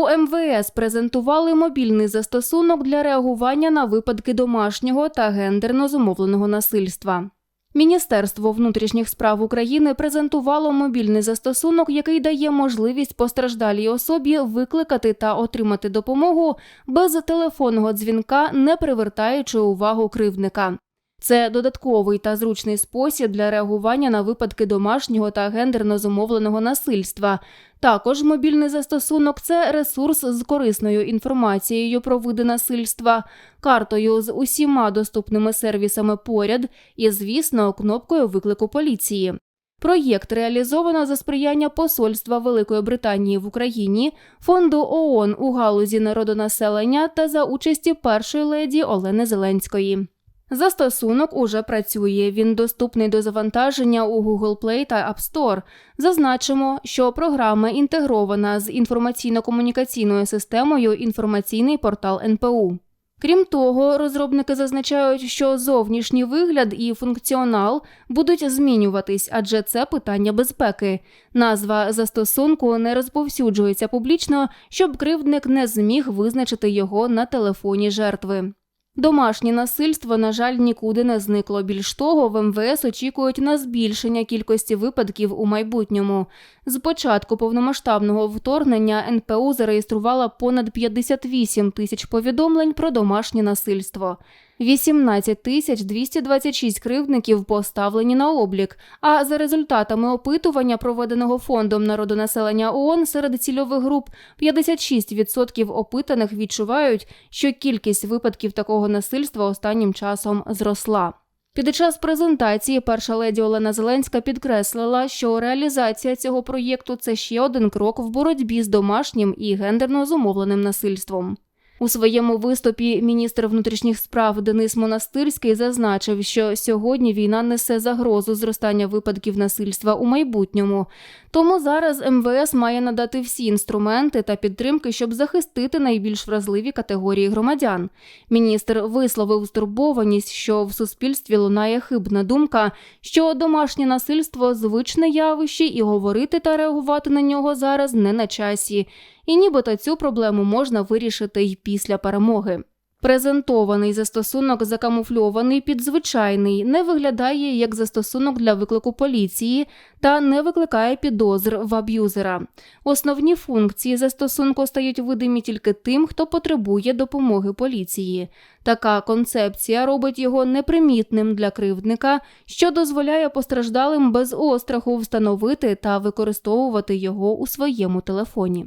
У МВС презентували мобільний застосунок для реагування на випадки домашнього та гендерно зумовленого насильства. Міністерство внутрішніх справ України презентувало мобільний застосунок, який дає можливість постраждалій особі викликати та отримати допомогу без телефонного дзвінка, не привертаючи увагу кривдника. Це додатковий та зручний спосіб для реагування на випадки домашнього та гендерно зумовленого насильства. Також мобільний застосунок це ресурс з корисною інформацією про види насильства, картою з усіма доступними сервісами поряд і, звісно, кнопкою виклику поліції. Проєкт реалізовано за сприяння Посольства Великої Британії в Україні, фонду ООН у галузі народонаселення та за участі першої леді Олени Зеленської. Застосунок уже працює. Він доступний до завантаження у Google Play та App Store. Зазначимо, що програма інтегрована з інформаційно-комунікаційною системою інформаційний портал НПУ. Крім того, розробники зазначають, що зовнішній вигляд і функціонал будуть змінюватись, адже це питання безпеки. Назва застосунку не розповсюджується публічно, щоб кривдник не зміг визначити його на телефоні жертви. Домашнє насильство, на жаль, нікуди не зникло. Більш того, в МВС очікують на збільшення кількості випадків у майбутньому. З початку повномасштабного вторгнення НПУ зареєструвала понад 58 тисяч повідомлень про домашнє насильство. 18 тисяч 226 кривдників поставлені на облік. А за результатами опитування, проведеного фондом народонаселення ООН серед цільових груп, 56% опитаних відчувають, що кількість випадків такого насильства останнім часом зросла. Під час презентації перша леді Олена Зеленська підкреслила, що реалізація цього проєкту це ще один крок в боротьбі з домашнім і гендерно зумовленим насильством. У своєму виступі міністр внутрішніх справ Денис Монастирський зазначив, що сьогодні війна несе загрозу зростання випадків насильства у майбутньому. Тому зараз МВС має надати всі інструменти та підтримки, щоб захистити найбільш вразливі категорії громадян. Міністр висловив стурбованість, що в суспільстві лунає хибна думка, що домашнє насильство звичне явище, і говорити та реагувати на нього зараз не на часі. І нібито цю проблему можна вирішити й після перемоги. Презентований застосунок закамуфльований під звичайний, не виглядає як застосунок для виклику поліції та не викликає підозр в аб'юзера. Основні функції застосунку стають видимі тільки тим, хто потребує допомоги поліції. Така концепція робить його непримітним для кривдника, що дозволяє постраждалим без остраху встановити та використовувати його у своєму телефоні.